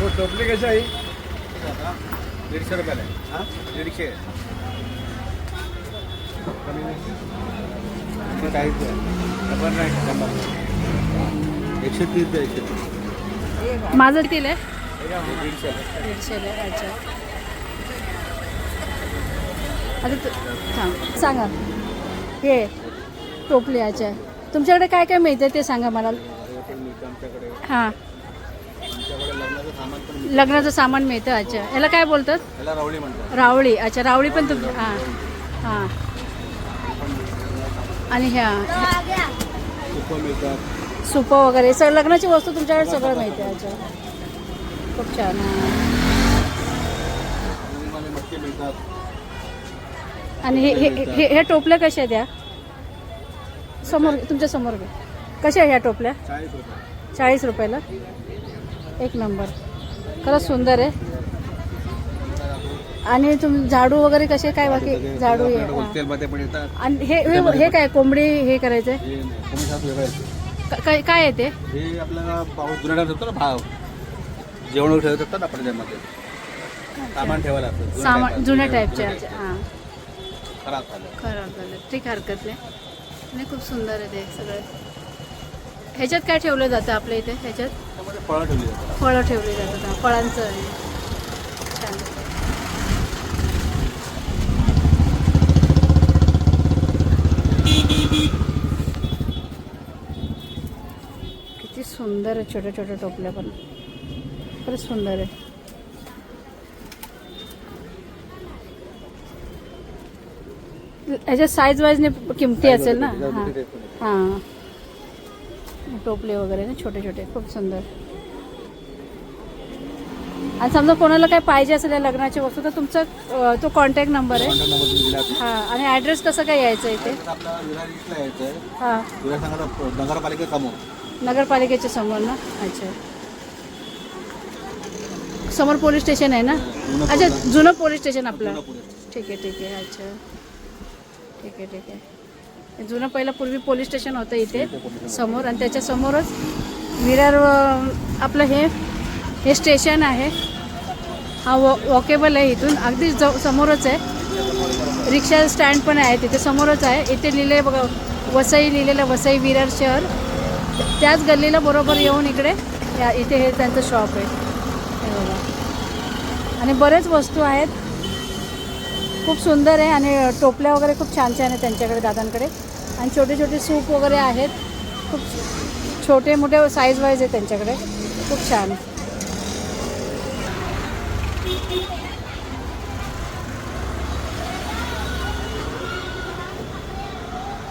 हो टोपली कशी आहे? दीडशे रुपयाला आहे. हां? दीडशे. काहीच खबर एकशे तीस द्यायचे माझं तेल आहे? दीडशे. दीडशेला अच्छा. आता हां सांगा. हे टोपल्याच्या तुमच्याकडे काय काय मिळतं ते सांगा मला. हां. लग्नाचं सामान मिळतं अच्छा. याला काय बोलतात? रावळी अच्छा. रावळी पण तुम हां. हां. आणि ह्या सुपं वगैरे. सगळं लग्नाची वस्तू तुमच्याकडे सगळं मिळते अच्छा. खूप छान. आणि हे हे हे हे टोपल्या कशा आहेत या? समोर तुमच्यासमोर घे. कशा आहे ह्या टोपल्या? चाळीस रुपये. चाळीस रुपयाला? एक नंबर. खरंच सुंदर आहे. आणि तुम झाडू वगैरे कसे? काय बाकी? झाडू आणि हे हे काय कोंबडी हे करायचं नाही कमी सात वेगळं आहे. काय काय आहे ते? जेवण आपण त्यामध्ये सामान ठेवायला जुन्या सामान type. जुन्या टाईपचे. हां. खराब झालं. खरं झालं. ठीक हरकत नाही. आणि खूप सुंदर आहे ते सगळं. ह्याच्यात काय ठेवलं जातं आपल्या इथे? ह्याच्यात? फळं ठेवली जातात. फळं ठेवली जातात फळांचं आहे. किती सुंदर आहे छोट्या छोट्या टोपल्या पण. खरंच सुंदर आहे. ह्याच्यात साईज वाईजने किमती असेल ना? हां. हां. टोपले वगैरे ना छोटे छोटे. खूप सुंदर. आणि समजा कोणाला काय पाहिजे असेल या लग्नाची वस्तू तर तुमचा तो कॉन्टॅक्ट नंबर आहे. हां. आणि ॲड्रेस कसं काय यायचं इथे? हां. नगरपालिकेसमोर नगरपालिकेच्या समोर. ना? अच्छा. समोर पोलीस स्टेशन आहे ना? अच्छा जुनं पोलीस स्टेशन आपलं. ठीक आहे ठीक आहे. अच्छा. ठीक आहे ठीक आहे. जुनं पहिलं पूर्वी पोलीस स्टेशन होतं इथे समोर. आणि त्याच्यासमोरच विरार आपलं हे हे स्टेशन आहे. हा वॉ वॉकेबल आहे इथून. अगदी ज समोरच आहे. रिक्षा स्टँड पण आहे तिथे. समोरच आहे. इथे लिहिले बघा वसई लिहिलेलं वसई विरार शहर. त्याच गल्लीला बरोबर येऊन इकडे या इथे हे त्यांचं शॉप आहे. आणि बरेच वस्तू आहेत. खूप सुंदर आहे आणि टोपल्या वगैरे खूप छान छान आहे त्यांच्याकडे दादांकडे. आणि छोटे छोटे सूप वगैरे आहेत. खूप छोटे मोठे साईज वाईज आहे त्यांच्याकडे. खूप छान.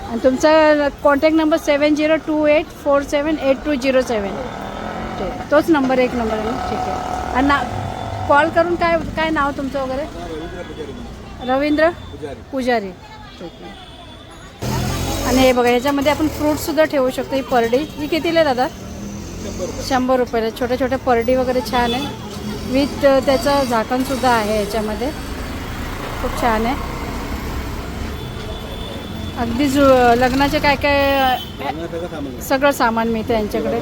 आणि तुमचा contact number seven zero two eight four seven eight two zero seven ठीक तोच नंबर एक नंबर आहे ना? ठीक आहे. आणि ना कॉल करून काय काय नाव तुमचं वगैरे? रवींद्र पुजारी. आणि हे बघा ह्याच्यामध्ये आपण फ्रूटसुद्धा ठेवू शकतो ही परडी. ही कितीला आहे दादा? शंभर रुपयाला. छोट्या छोट्या परडी वगैरे छान आहे. विथ त्याचं झाकणसुद्धा आहे याच्यामध्ये खूप छान आहे. अगदी जु लग्नाचे काय काय सगळं सामान मिळतं. यांच्याकडे.